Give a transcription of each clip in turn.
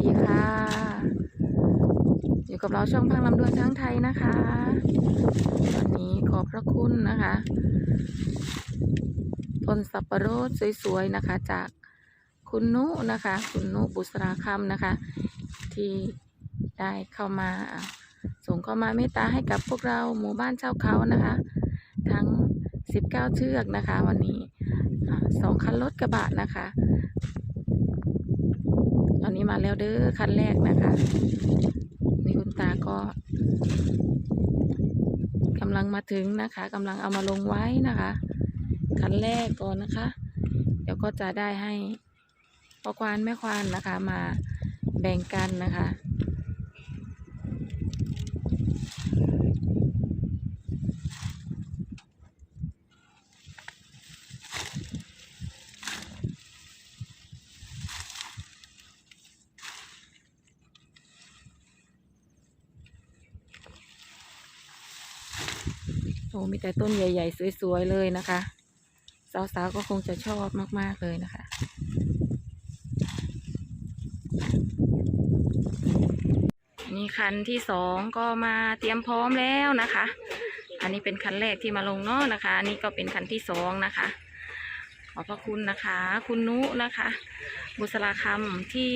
ดีค่ะ อยู่กับเราช่องพังลำดวนช้างไทยนะคะวันนี้ขอบพระคุณนะคะต้นสับปะรดสวยๆนะคะ จากคุณนุนะคะ คุณนุบุษราคำนะคะ ที่ได้เข้ามาส่งเข้ามาเมตตาให้กับพวกเราหมู่บ้านเจ้าเขานะคะ ทั้ง 19 เชือกนะคะ วันนี้สองคันรถกระบะนะคะ มาแล้วเด้อคันแรกนะคะนี่คุณตาก็กำลังมาถึงนะคะกำลังเอามาลงไว้นะคะ คันแรกก่อนนะคะ เดี๋ยวก็จะได้ให้พ่อควานแม่ควานนะคะมาแบ่งกันนะคะ โอ้มีแต่ต้นใหญ่ ๆ สวย ๆ เลยนะคะ สาว ๆ ก็คงจะชอบมาก ๆ เลยนะคะ นี่คันที่สองก็มาเตรียมพร้อมแล้วนะคะ อันนี้เป็นคันแรกที่มาลงเนาะนะคะ อันนี้ก็เป็นคันที่สองนะคะ ขอบพระคุณนะคะ คุณนุนะคะ บุษราคำที่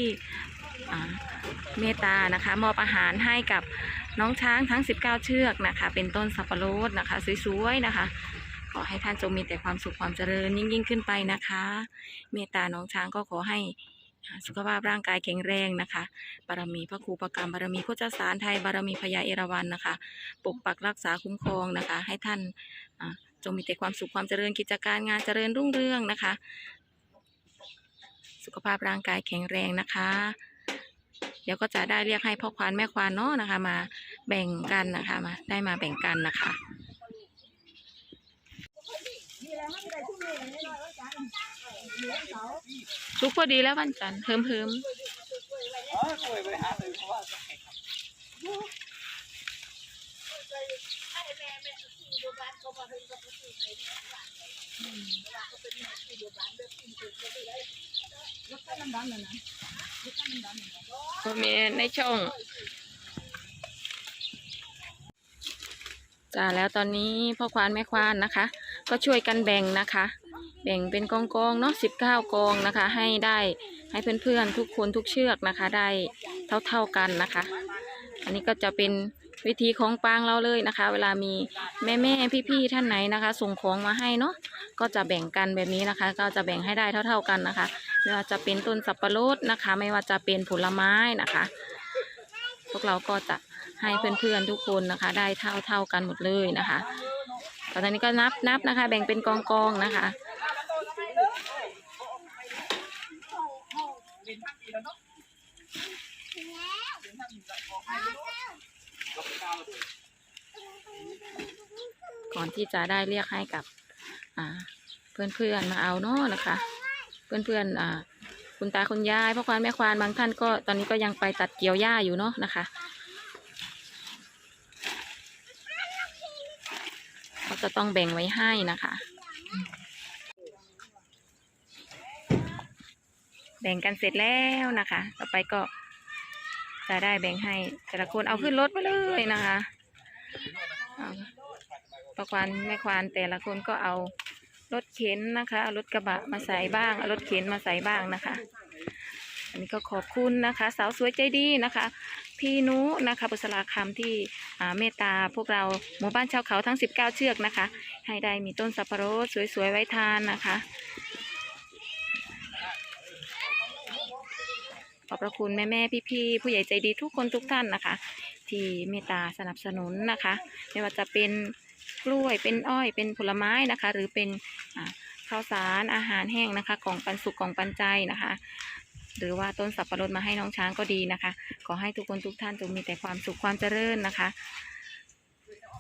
เมตานะคะ มอบอาหารให้กับ น้องช้างทั้ง 19 เชือกนะคะ เป็นต้นสับปะรดนะคะสวยๆนะคะขอให้ท่านจงมีแต่ความสุขความเจริญยิ่งยิ่งๆขึ้นไปนะคะ เมตตาน้องช้างก็ขอให้สุขภาพร่างกายแข็งแรงนะคะ บารมีพระครูประกรรมบารมีโคจสารไทยบารมีพญาเอราวัณนะคะ ปกปักรักษาคุ้มครองนะคะ ให้ท่านจงมีแต่ความสุขความเจริญกิจการงานเจริญรุ่งเรืองนะคะ สุขภาพร่างกายแข็งแรงนะคะ เดี๋ยวก็จะได้เรียกให้พ่อควานแม่ควานเนาะนะคะ มาแบ่งกันนะคะมาได้มาแบ่งกันนะคะทุกพอดีแล้ววันจันทร์เพิ่มเพิ่ม ก็มีในช่องจ้าแล้วตอนนี้พ่อควานแม่ควานนะคะ ก็ช่วยกันแบ่งนะคะ แบ่งเป็นกองกองๆเนาะสิบเก้ากองนะคะ ให้ได้ให้เพื่อนๆทุกคนทุกเชือกนะคะ ได้เท่าๆกันนะคะ อันนี้ก็จะเป็นวิธีของปางเราเลยนะคะ เวลามีแม่แม่ๆพี่ๆท่านไหนนะคะ ส่งของมาให้เนาะก็จะแบ่งกันแบบนี้นะคะ ก็จะแบ่งให้ได้เท่า ๆกันนะคะ ไม่ว่าจะเป็นต้นสับปะรดนะคะ ไม่ว่าจะเป็นผลไม้นะคะ พวกเราก็จะให้เพื่อนๆทุกคนนะคะ ได้เท่าเท่าๆกันหมดเลยนะคะตอนนี้ก็นับนับนะคะ แบ่งเป็นกองกองนะคะก่อนที่จะได้เรียกให้กับอ่าเพื่อนๆมาเอาเนาะนะคะ เพื่อนๆอ่าคุณตาคุณยายพ่อควานแม่ควานบางท่านก็ตอนนี้ก็ยังไปตัดเกี่ยวหญ้าอยู่เนาะนะคะเขาจะต้องแบ่งไว้ให้นะคะ แบ่งกันเสร็จแล้วนะคะ ต่อไปก็จะได้แบ่งให้แต่ละคนเอาขึ้นรถมาเลยนะคะพ่อควานแม่ควานแต่ละคนก็เอา รถเข็นนะคะเอารถกระบะมาใส่บ้างเอารถเข็นมาใส่บ้างนะคะ อันนี้ก็ขอบคุณนะคะ สาวสวยใจดีนะคะ พี่นุนะคะบุษราคำที่เมตตาพวกเราหมู่บ้านชาวเขาทั้ง 19 เชือกนะคะ ให้ได้มีต้นสับปะรดสวยๆไว้ทานนะคะขอบพระคุณแม่แม่พี่พี่ๆผู้ใหญ่ใจดีทุกคนทุกท่านนะคะ ที่เมตตาสนับสนุนนะคะ ไม่ว่าจะเป็น กล้วยเป็นอ้อยเป็นผลไม้นะคะ หรือเป็นข้าวสารอาหารแห้งนะคะกล่องปันสุกกล่องปันใจนะคะ หรือว่าต้นสับปะรดมาให้น้องช้างก็ดีนะคะ ขอให้ทุกคนทุกท่านจงมีแต่ความสุขความเจริญนะคะ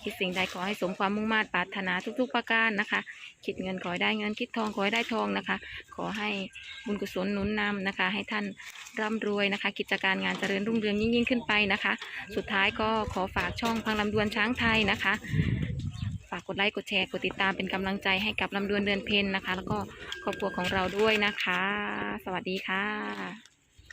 คิดสิ่งใดขอให้สมความมุ่งมา่ปรารถนาทุก ๆ ประการนะคะ คิดเงินขอให้ได้เงินคิดทองขอให้ได้ทองนะคะ ขอให้บุญกุศลหนุนนำนะคะ ให้ท่านร่ำรวยนะคะ กิจการงานเจริญรุ่งเรืองยิ่งยิ่งขึ้นไปนะคะ สุดท้ายก็ขอฝากช่องพังลำดวนช้างไทยนะคะ ฝากกดไลค์กดแชร์กดติดตามเป็นกำลังใจให้กับลำดวนเดือนเพ็ญนะคะ แล้วก็ครอบครัวของเราด้วยนะคะ สวัสดีค่ะ